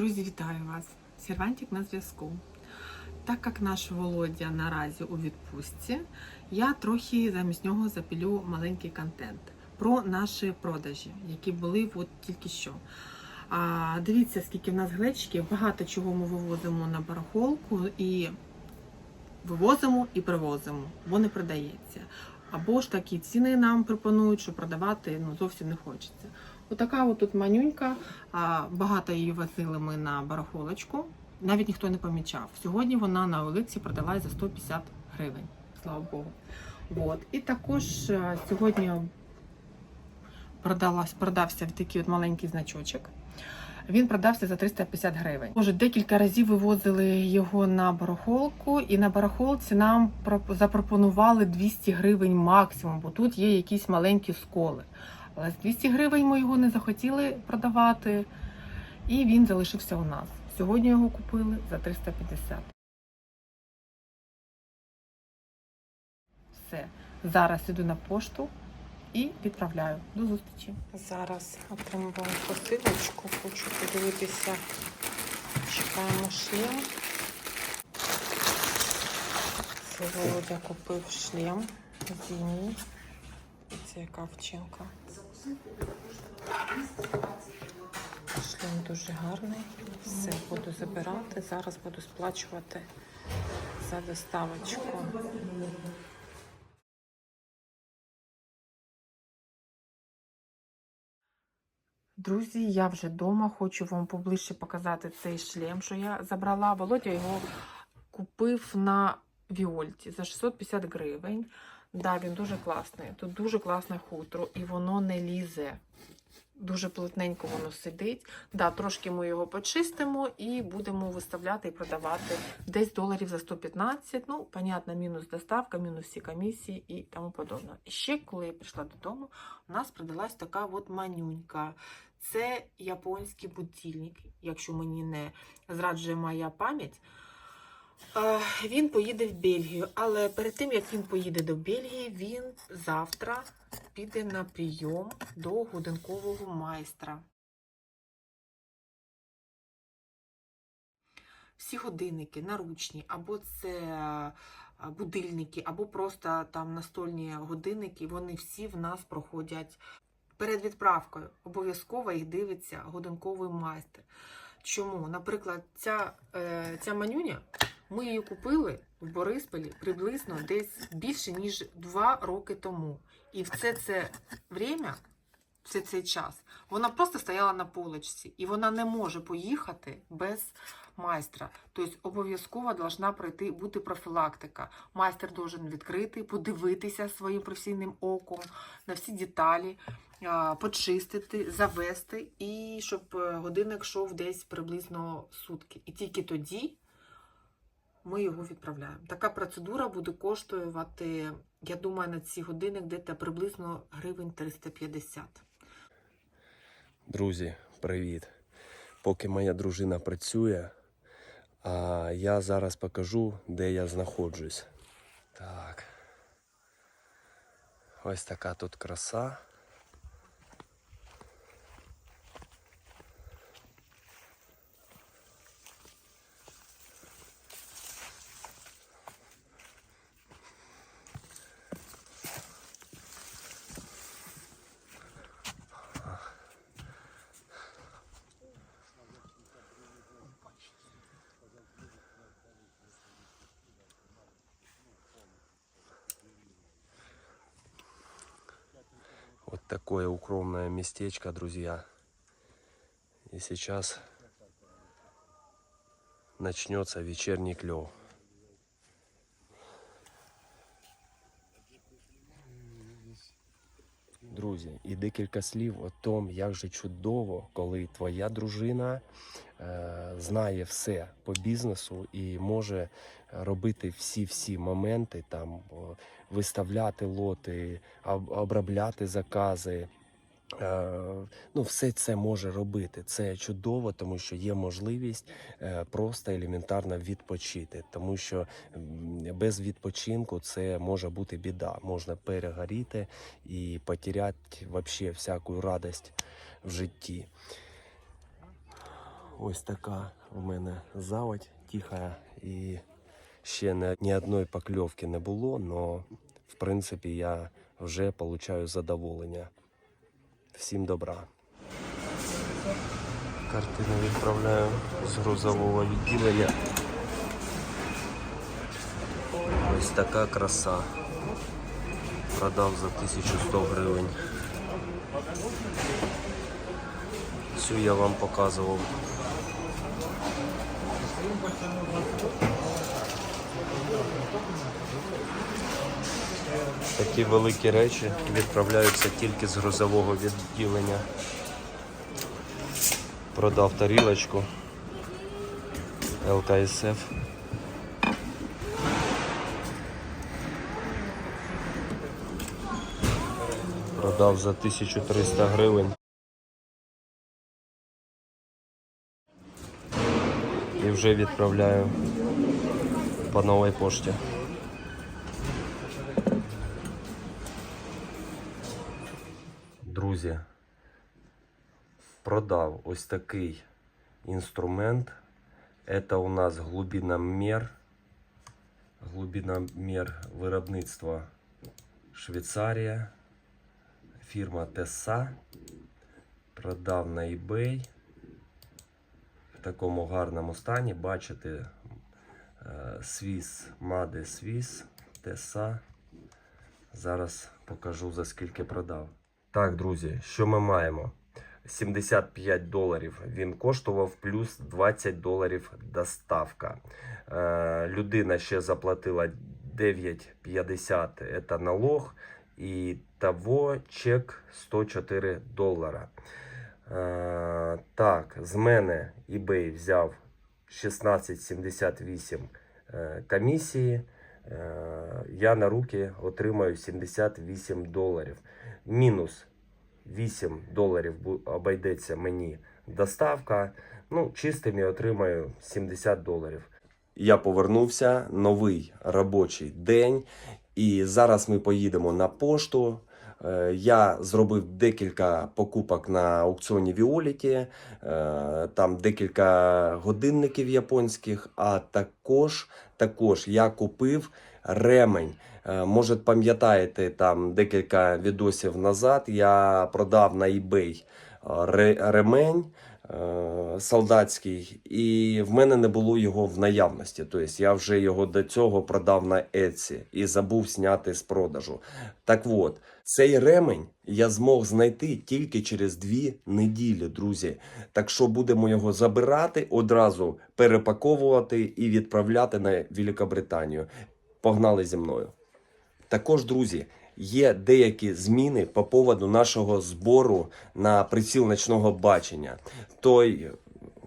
Друзі, вітаю вас! Сервантик на зв'язку. Так як наш Володя наразі у відпустці, я трохи замість нього запілю маленький контент про наші продажі, які були от тільки що. А, дивіться, скільки в нас глечиків, багато чого ми вивозимо на барахолку і вивозимо і привозимо, бо не продається. Або ж такі ціни нам пропонують, що продавати ну, зовсім не хочеться. Отака от тут манюнька, багато її возили ми на барахолочку. Навіть ніхто не помічав. Сьогодні вона на Оликсі продалась за 150 гривень. Слава Богу. От. І також е, сьогодні продалась, продався такий от маленький значочок. Він продався за 350 гривень. Може, декілька разів вивозили його на барахолку, і на барахолці нам запропонували 200 гривень максимум, бо тут є якісь маленькі сколи. Але 200 гривень ми його не захотіли продавати, і він залишився у нас. Сьогодні його купили за 350. Все. Зараз іду на пошту і відправляю. До зустрічі. Зараз отримувала посилочку, хочу подивитися. Чекаємо шлем. Це Володя купив шлем зимній. Це яка вчинка. Шлем дуже гарний. Все буду забирати. Зараз буду сплачувати за доставочку. Друзі, я вже вдома. Хочу вам поближче показати цей шлем, що я забрала. Володя його купив на Віольті за 650 гривень. Да, він дуже класний. Тут дуже класне хутро, і воно не лізе. Дуже плотненько воно сидить. Да, трошки ми його почистимо і будемо виставляти і продавати десь доларів за 115. Ну, понятно, мінус доставка, мінус всі комісії і тому подобне. Ще, коли я прийшла додому, у нас продалась така от манюнька. Це японський будильник, якщо мені не зраджує моя пам'ять. Він поїде в Бельгію, але перед тим як він поїде до Бельгії, він завтра піде на прийом до годинкового майстра. Всі годинники наручні, або це будильники, або просто там настольні годинники, вони всі в нас проходять перед відправкою. Обов'язково їх дивиться годинковий майстер. Чому? Наприклад, ця, е, ця манюня, ми її купили в Борисполі приблизно десь більше, ніж два роки тому. І все це время, все цей час, вона просто стояла на полочці, і вона не може поїхати без майстра. Тобто обов'язково должна пройти бути профілактика. Майстер должен відкрити, подивитися своїм професійним оком на всі деталі, почистити, завести, і щоб е, годинник йшов десь приблизно сутки. І тільки тоді ми його відправляємо. Така процедура буде коштувати, я думаю, на ці годинник десь приблизно гривень 350. Друзі, привіт! Поки моя дружина працює, а я зараз покажу, де я знаходжусь. Так. Ось така тут краса. Вот такое укромное местечко, друзья. И сейчас начнется вечерний клев. Друзі, і декілька слів о том, як же чудово, коли твоя дружина е, знає все по бізнесу і може робити всі-всі моменти, там виставляти лоти, об- обробляти закази. Е, ну, все це може робити. Це чудово, тому що є можливість е, просто елементарно відпочити. Тому що без відпочинку це може бути біда. Можна перегоріти і потеряти вообще всяку радость в житті. ось така у мене заводь тиха і ще ні одної покльовки не було, але в принципі я вже получаю задоволення. Всім добра. Картину відправляю з грузового відділення. Ось така краса. Продав за 1100 гривень. Цю я вам показував. Такі великі речі відправляються тільки з грузового відділення. Продав тарілочку ЛКСФ. Продав за 1300 гривень. І вже відправляю по новій пошті. Друзі, продав ось такий інструмент. Это у нас глубиномер. Глубиномер виробництва Швейцарія. Фірма Теса. Продав на eBay. В такому гарному стані. Бачите, е, Swiss, Made Swiss, Теса. Зараз покажу за скільки продав. Так, друзі, що ми маємо? 75 доларів він коштував, плюс 20 доларів доставка. Е, людина ще заплатила 9,50 це налог. І того чек 104 долара. Е, так, з мене eBay взяв 16,78 е, комісії. Е, я на руки отримаю 78 доларів. Мінус 8 доларів обійдеться мені доставка. Ну, чистими отримаю 70 доларів. Я повернувся, новий робочий день. І зараз ми поїдемо на пошту. Е, Я зробив декілька покупок на аукціоні Віоліті, е, там декілька годинників японських, а також, також я купив ремень. Е, Може, пам'ятаєте, там декілька відосів назад я продав на eBay ремень солдатський, і в мене не було його в наявності. Тобто я вже його до цього продав на Etsy і забув зняти з продажу. Так от, цей ремень я змог знайти тільки через дві неділі, друзі. Так що будемо його забирати, одразу перепаковувати і відправляти на Великобританію. Погнали зі мною. Також, друзі, є деякі зміни по поводу нашого збору на приціл ночного бачення. Той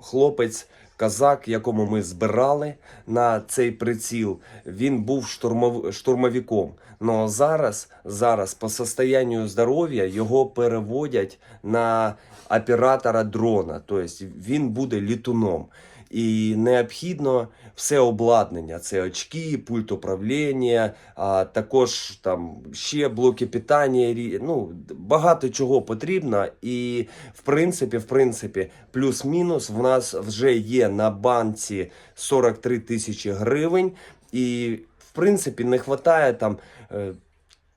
хлопець, казак, якому ми збирали на цей приціл, він був штурмов... штурмовиком. Но зараз, зараз по состоянню здоров'я його переводять на оператора дрона. Тобто він буде літуном. І необхідно все обладнання: це очки, пульт управління, а також там ще блоки питання. Ну багато чого потрібно. І в принципі, в принципі, плюс-мінус в нас вже є на банці 43 тисячі гривень, і в принципі не вистачає там е,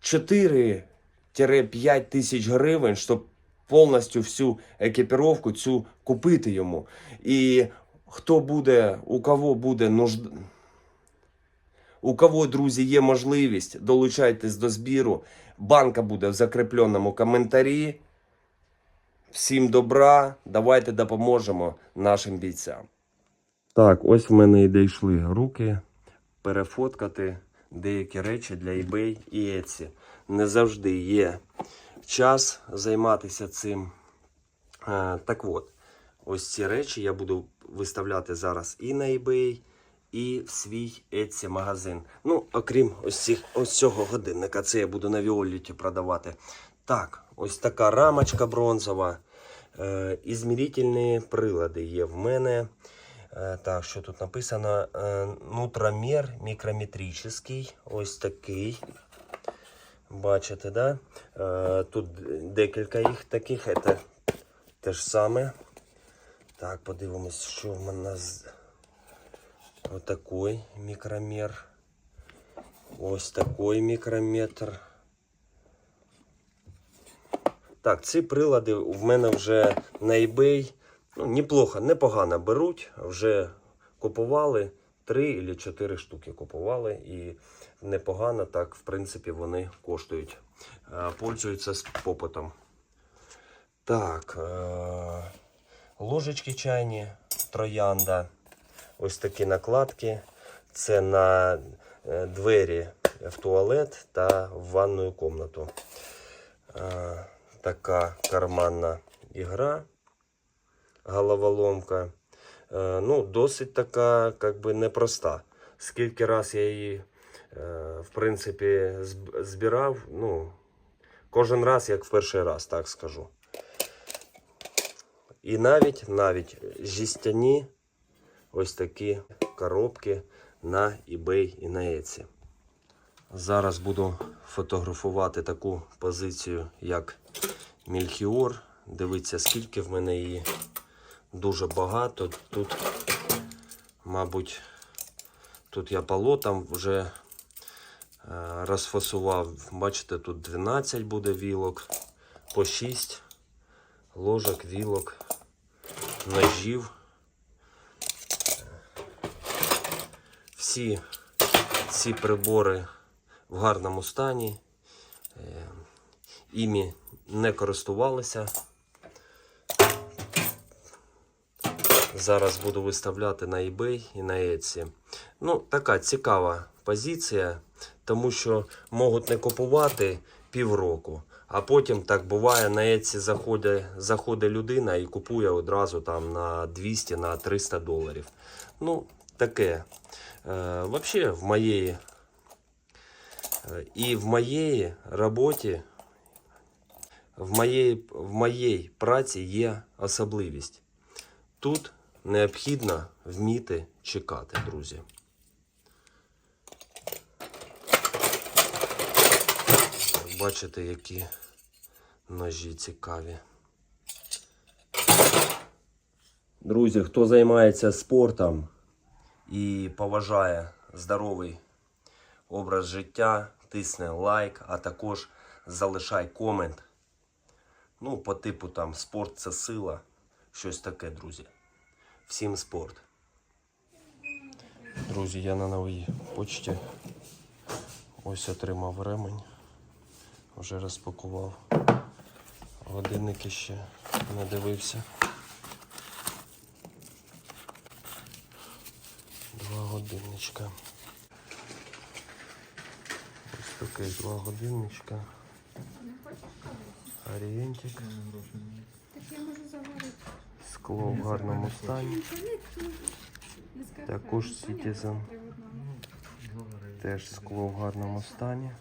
4-5 тисяч гривень, щоб повністю всю екіпіровку цю купити йому. І хто буде, у кого буде нужд... У кого, друзі, є можливість, долучайтесь до збіру. Банка буде в закріпленому коментарі. Всім добра, давайте допоможемо нашим бійцям. Так, ось в мене і дійшли руки перефоткати деякі речі для eBay і Etsy. Не завжди є час займатися цим. Е, так от, ось ці речі я буду виставляти зараз і на eBay, і в свій Etsy магазин. Ну, окрім ось, цих, ось цього годинника, це я буду на Віоліті продавати. Так, ось така рамочка бронзова. Е, ізмірительні прилади є в мене. Е, Так, що тут написано? Е, Нутромер мікрометричний. Ось такий. Бачите, да? Е, Тут декілька їх таких. Це те ж саме. Так, подивимось, що в мене з отакий мікромер. Ось такий мікрометр. Так, ці прилади в мене вже на eBay. Ну, неплохо, непогано беруть. Вже купували. Три або чотири штуки купували. І непогано так, в принципі, вони коштують. Е, Пользуються з попитом. Так. Е- ложечки чайні, троянда. Ось такі накладки. Це на е, двері в туалет та в ванну кімнату. Е, така карманна ігра, головоломка. Е, ну, досить така, как би, непроста. Скільки раз я її, в принципі, збирав, ну, кожен раз, як в перший раз, так скажу. І навіть, навіть жістяні ось такі коробки на eBay і на Etsy. Зараз буду фотографувати таку позицію, як Мільхіор. Дивіться, скільки в мене її дуже багато. Тут, мабуть, тут я по лотам вже е, розфасував. Бачите, тут 12 буде вілок, по 6 ложок, вілок, ножів. Всі ці прибори в гарному стані. Е, Імі не користувалися. Зараз буду виставляти на eBay і на Etsy. Ну, така цікава позиція, тому що можуть не купувати півроку. А потім так буває, на Etsy заходить, заходить людина і купує одразу там на 200 на 300 доларів. Ну, таке. Е, вообще в моєї е, і в моєї роботі, в моєї, в моєї праці є особливість. Тут необхідно вміти чекати, друзі. Бачите, які ножі цікаві. Друзі, хто займається спортом і поважає здоровий образ життя, тисне лайк, а також залишай комент. Ну, по типу там спорт це сила. Щось таке, друзі. Всім спорт. Друзі, я на новій почті. Ось отримав ремень. Вже розпакував. Годинники ще не дивився. Два годинничка. Ось такий два годинничка. Орієнтик. Так я можу. Скло в гарному стані. Також Citizen. Теж скло в гарному стані.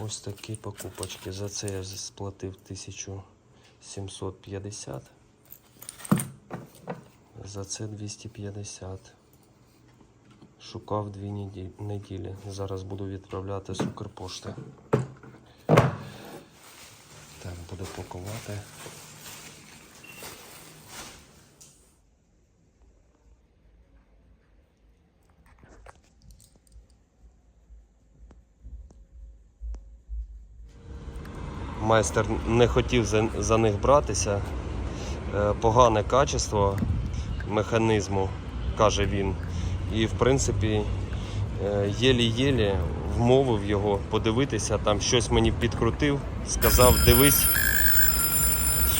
Ось такі покупочки. За це я сплатив 1750. За це 250. Шукав дві неділі. Зараз буду відправляти з Укрпошти. Так, буду пакувати. Майстер не хотів за, за них братися. Е, Погане качество механізму, каже він. І в принципі, е, єлі-єлі вмовив його подивитися, там щось мені підкрутив, сказав, дивись,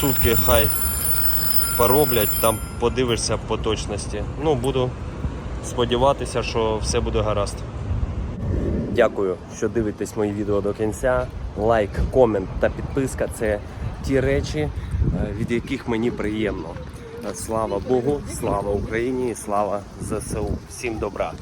сутки хай пороблять, там подивишся по точності. Ну, буду сподіватися, що все буде гаразд. Дякую, що дивитесь мої відео до кінця. Лайк, комент та підписка це ті речі, е, від яких мені приємно. Слава Богу, слава Україні і слава ЗСУ. Всім добра.